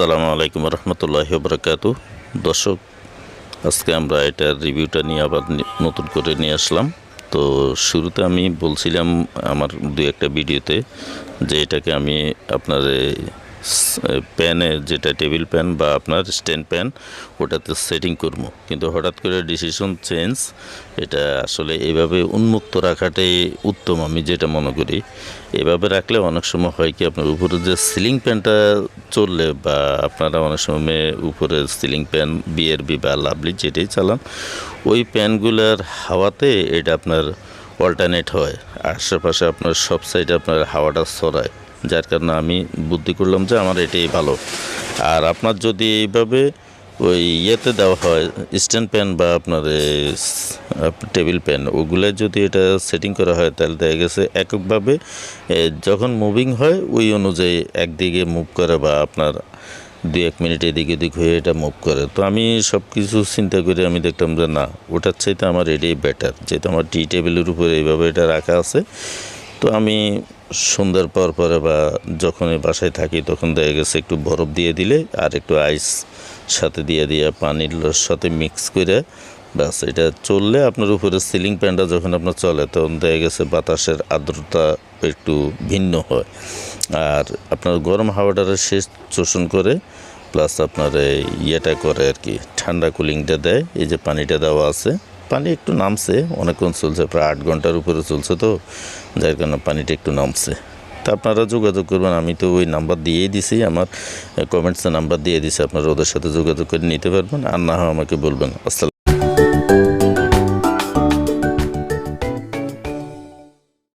আসসালামু আলাইকুম রহমতুল্লাহ বরকাত দর্শক, আজকে আমরা এটার রিভিউটা নিয়ে আবার নতুন করে নিয়ে আসলাম। তো শুরুতে আমি বলছিলাম আমার দু একটা ভিডিওতে যে এটাকে আমি আপনার প্যানে যেটা টেবিল প্যান বা আপনার স্ট্যান্ড প্যান ওটাতে সেটিং করব। কিন্তু হঠাৎ করে ডিসিশন চেঞ্জ, এটা আসলে এভাবে উন্মুক্ত রাখাটাই উত্তম আমি যেটা মনে করি। এভাবে রাখলে অনেক সময় হয় কি আপনার উপরে যে সিলিং প্যানটা চললে বা আপনারা অনেক সময় উপরে সিলিং ফ্যান বিএরবি বা লাভলি যেটাই চালান, ওই প্যানগুলোর হাওয়াতে এটা আপনার অল্টারনেট হয়। আশেপাশে আপনার সব সাইডে আপনার হাওয়াটা ছড়ায়। যার কারণে আমি বুদ্ধি করলাম যে আমার এটাই ভালো। আর আপনার যদি এইভাবে ওই ইয়েতে দেওয়া হয়, স্ট্যান্ড প্যান বা আপনার টেবিল প্যান ওগুলো যদি এটা সেটিং করা হয়, তাহলে দেখা গেছে এককভাবে যখন মুভিং হয়, ওই অনুযায়ী একদিকে মুভ করে বা আপনার দু এক মিনিট এদিক এদিক হয়ে এটা মুভ করে। তো আমি সব কিছু চিন্তা করে আমি দেখলাম যে না, ওটার চাইতে আমার এটাই বেটার যেহেতু আমার টি টেবিলের উপরে এইভাবে এটা রাখা আছে তো আমি সন্ধ্যার পর পরে বা যখনই বাসায় থাকি, তখন দেখা গেছে একটু বরফ দিয়ে দিলে আর একটু আইস সাথে দিয়ে দিয়ে পানির সাথে মিক্স করে ব্যাস, এটা চললে আপনার উপরে সিলিং ফ্যানটা যখন আপনার চলে, তখন দেখা গেছে বাতাসের আর্দ্রতা একটু ভিন্ন হয়। আর আপনার গরম হাওয়াটারে শেষ শোষণ করে প্লাস আপনার এই ইয়েটা করে আর কি, ঠান্ডা কুলিংটা দেয়, এই যে পানিটা দেওয়া আছে পানি একটু নামছে, অনেকক্ষণ চলছে, প্রায় আট ঘণ্টার উপরে চলছে তো, যার কারণে পানিটা একটু নামছে। তা আপনারা যোগাযোগ করবেন, আমি তো ওই নাম্বার দিয়েই দিছি, আমার কমেন্টসে নাম্বার দিয়ে দিছি, আপনারা ওদের সাথে যোগাযোগ করে নিতে পারবেন, আর না হয় আমাকে বলবেন, আসসালাম